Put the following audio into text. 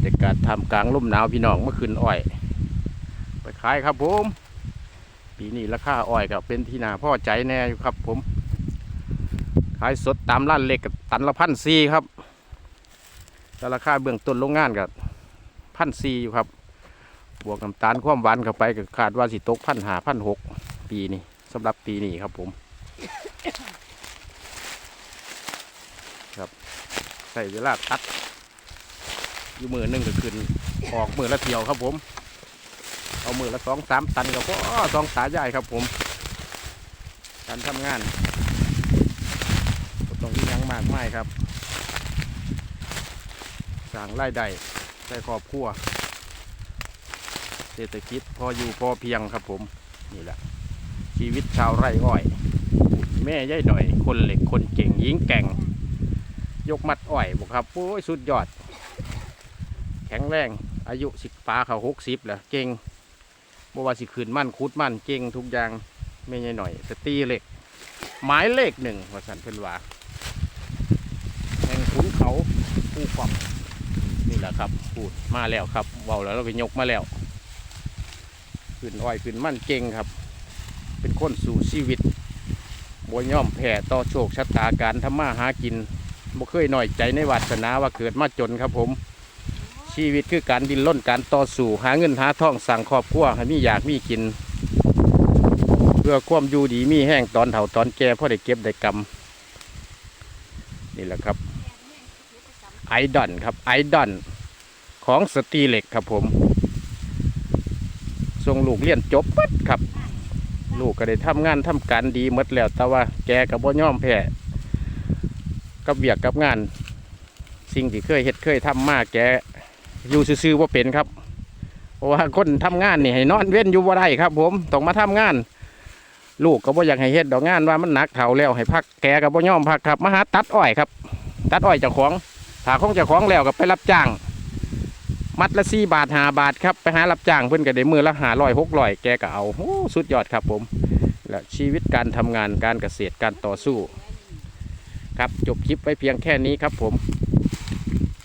รยากาศทำกลางลมหนาวพี่น้องเมื่อคืนอ้อย ไปขายครับผม ปีนี้ราคาอ้อยก็เป็นที่นาพ่อใจแน่อยู่ครับผม ขายสดตามร้านเล็กกับตันละพันซีครับแต่ราคาเบื้องต้นโรงงานกับพันซีอยู่ครับ บวกน้ำตาลความหวานเข้าไปก็คาดว่าสิตกพันหาพันหกปีนี้สำหรับปีนี้ครับผมครับใส่เวลาตัด อยู่มือหนึ่งก็ขึ้นออกมือละเที่ยวครับผม เอามือละสองสามตันก็พอสองสาใหญ่ครับผมการทำงานต้องมีหยังมากไม่ครับสร้างรายได้ใช้ครอบครัวเศรษฐกิจพออยู่พอเพียงครับผม นี่แหละ ชีวิตชาวไร่อ้อย แม่ย่ายหน่อย คนเหล็กคนเก่งหญิงแก่ง ยกมัดอ้อยบอกครับ โอ้ย สุดยอด แข็งแรง อายุสิบปลาเขาหกสิบแล้วเก่งบ่ว่าสิขืนมั่นคุดมั่นเก่งทุกอย่างไม่ใช่หน่อยสตีเหล็ก หมายเลขหนึ่งว่าสันเพิ่นว่าแห่งขุนเขาผู้ฟังนี่แหละครับพูดมาแล้วครับเบาแล้วเราก็ยกมาแล้วขืนอ้อยขืนมั่นเก่งครับ เป็นคนสู่ชีวิตบ่ย่อมแผ่ต่อโชคชะตาการทำมาหากินบ่เคยหน่อยใจในวาสนาว่าเกิดมาจนครับผม ชีวิตคือการดิ้นรนการต่อสู้หาเงินหาทองสั่งครอบครัวให้มีอยากมีกิน เพื่อความอยู่ดีมีแห้งตอนเฒ่าตอนแก่พ่อได้เก็บได้กำนี่แหละครับ ไอดอนครับไอดอนของสตีเหล็กครับผมส่งลูกเรียนจบปึ๊ดครับ ลูกก็ได้ทำงานทำการดีหมดแล้ว แต่ว่าแกกับบ่ยอมแพ้กับเบียกกับงาน สิ่งที่เคยเฮ็ดเคยทำมากแก อยู่ซื่อๆว่าเป็นครับเพราะว่าคนทำงานนี่ให้นอนเว้นอยู่บ่าได้ครับ ผมต้องมาทำงาน ลูกก็บ่อยากให้เฮ็ดดอกงานว่ามันหนักเท่าแล้วให้พักแกก็บ่ยอมพักครับมาหาตัดอ้อยครับ ตัดอ้อยเจ้าของถ้าของเจ้าของแล้วก็ไปรับจ้าง มัดละสี่บาทหาบาทครับไปหารับจ้างเพิ่อนก็ได้มือละหาร้อยหกร้อยแกก็เอาโอ้สุดยอดครับ ผม และชีวิตการทำงานการเกษตรการต่อสู้ ครับจบคลิปไว้เพียงแค่นี้ครับผม